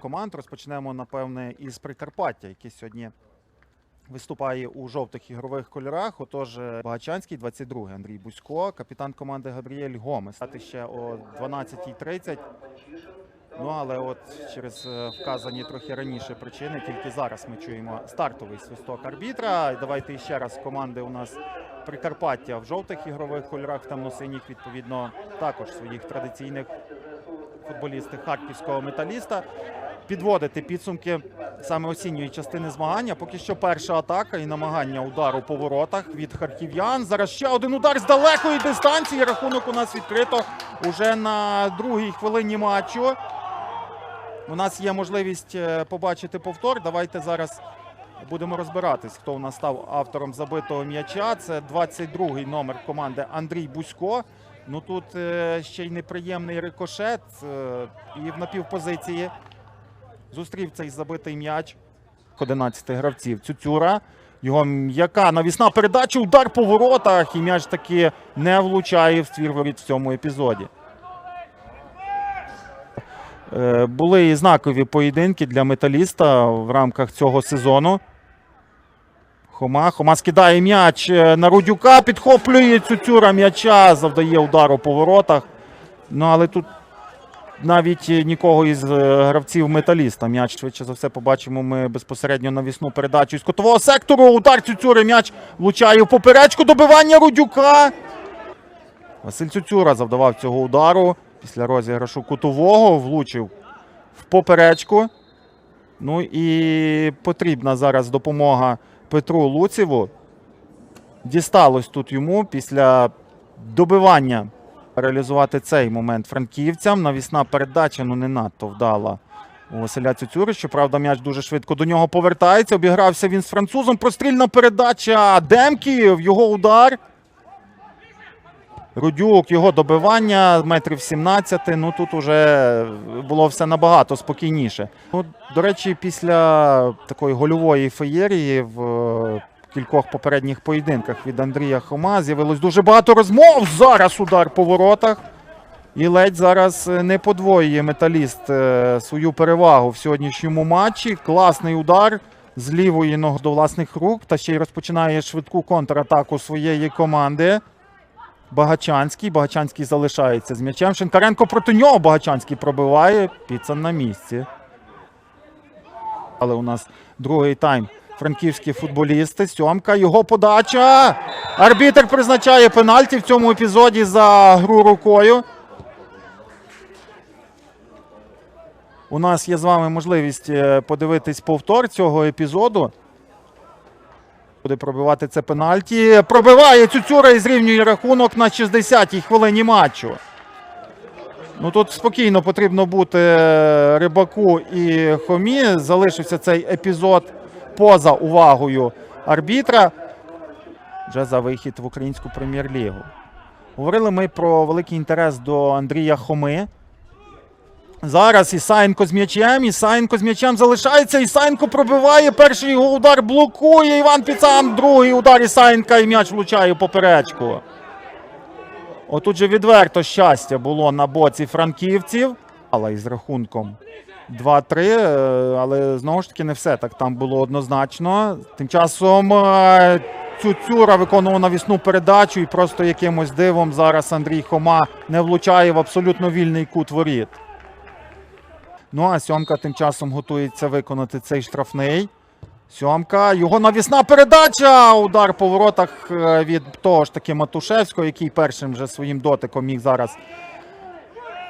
команд. Розпочнемо, напевне, із Прикарпаття, яке сьогодні виступає у жовтих ігрових кольорах. Отож, е, Багачанський, 22-й Андрій Бузько, капітан команди Габріель Гомес. Стати ще о 12.30. Ну, але от через е, вказані трохи раніше причини, тільки зараз ми чуємо стартовий свисток арбітра. Давайте ще раз команди у нас Прикарпаття в жовтих ігрових кольорах, в темно-синіх, відповідно, також своїх традиційних футболістів харківського металіста. Підводити підсумки саме осінньої частини змагання. Поки що перша атака і намагання удару по воротах від харків'ян. Зараз ще один удар з далекої дистанції. Рахунок у нас відкрито уже на другій хвилині матчу. У нас є можливість е, побачити повтор. Давайте зараз будемо розбиратись, хто у нас став автором забитого м'яча. Це 22-й номер команди Андрій Бузько. Ну тут е, ще й неприємний рикошет. е, і в напівпозиції зустрів цей забитий м'яч. 11 гравців. Цюцюра. Його м'яка навісна передача, удар по воротах. І м'яч таки не влучає в ствір воріт в цьому епізоді. Е, Були і знакові поєдинки для металіста в рамках цього сезону. Хома. Хома скидає м'яч е, на Рудюка, підхоплює Цюцюра м'яча, завдає удару по воротах. Ну, але тут навіть е, нікого із е, гравців металіста. М'яч швидше за все побачимо ми безпосередньо навісну передачу із котового сектору. Удар Цюцюри. М'яч влучає в поперечку. Добивання Рудюка. Василь Цюцюра завдавав цього удару. Після розіграшу кутового влучив в поперечку. Ну і потрібна зараз допомога Петру Луціву. Дісталось тут йому після добивання реалізувати цей момент франківцям. Навісна передача ну не надто вдала у Василя Цюцюри. Щоправда, м'яч дуже швидко до нього повертається. Обігрався він з французом. Прострільна передача Демків. Його удар. Рудюк, його добивання метрів 17. Ну тут уже було все набагато спокійніше. Ну, до речі, після такої гольової феєрії в е, кількох попередніх поєдинках від Андрія Хома з'явилось дуже багато розмов. Зараз удар по воротах. І ледь зараз е, не подвоює металіст е, свою перевагу в сьогоднішньому матчі. Класний удар з лівої ноги до власних рук. Та ще й розпочинає швидку контратаку своєї команди. Багачанський. Багачанський залишається з м'ячем. Шинкаренко проти нього Багачанський пробиває. Піцан на місці. Але у нас другий тайм. Франківські футболісти. Сьомка. Його подача. Арбітер призначає пенальті в цьому епізоді за гру рукою. У нас є з вами можливість е, подивитись повтор цього епізоду. Буде пробивати це пенальті. Пробиває Цюцюра і зрівнює рахунок на 60-й хвилині матчу. Ну тут спокійно потрібно бути е, Рибаку і Хомі. Залишився цей епізод поза увагою арбітра. Вже за вихід в українську прем'єр-лігу. Говорили ми про великий інтерес до Андрія Хоми. Зараз Ісаєнко з м'ячем. Ісаєнко з м'ячем залишається. Ісаєнко пробиває. Перший його удар блокує. Іван Піцан. Другий удар Ісаєнка і м'яч влучає в поперечку. Отут же відверто щастя було на боці франківців. Але із рахунком 2-3. е, Але знову ж таки не все так там було однозначно. Тим часом е, Цюцюра виконував навісну передачу і просто якимось дивом зараз Андрій Хома не влучає в абсолютно вільний кут воріт. Ну а сьомка тим часом готується виконати цей штрафний. Сьомка. Його навісна передача. Удар по воротах е, від того ж таки Матушевського, який першим вже своїм дотиком міг зараз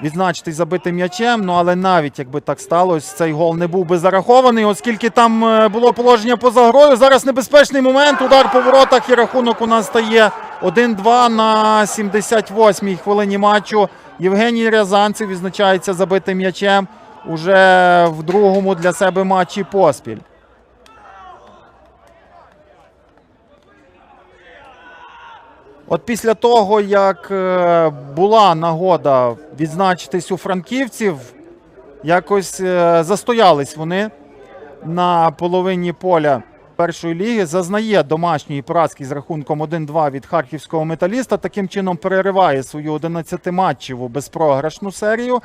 відзначитись забитим м'ячем. Ну але навіть якби так сталося, цей гол не був би зарахований, оскільки там е, було положення поза грою. Зараз небезпечний момент. Удар по воротах і рахунок у нас стає 1-2 на 78-й хвилині матчу. Євгеній Рязанцев відзначається забитим м'ячем уже в другому для себе матчі поспіль. От після того, як е, була нагода відзначитись у франківців, якось е, застоялись вони на половині поля першої ліги. Зазнає домашньої поразки з рахунком 1-2 від харківського металіста. Таким чином перериває свою 11-матчеву безпрограшну серію.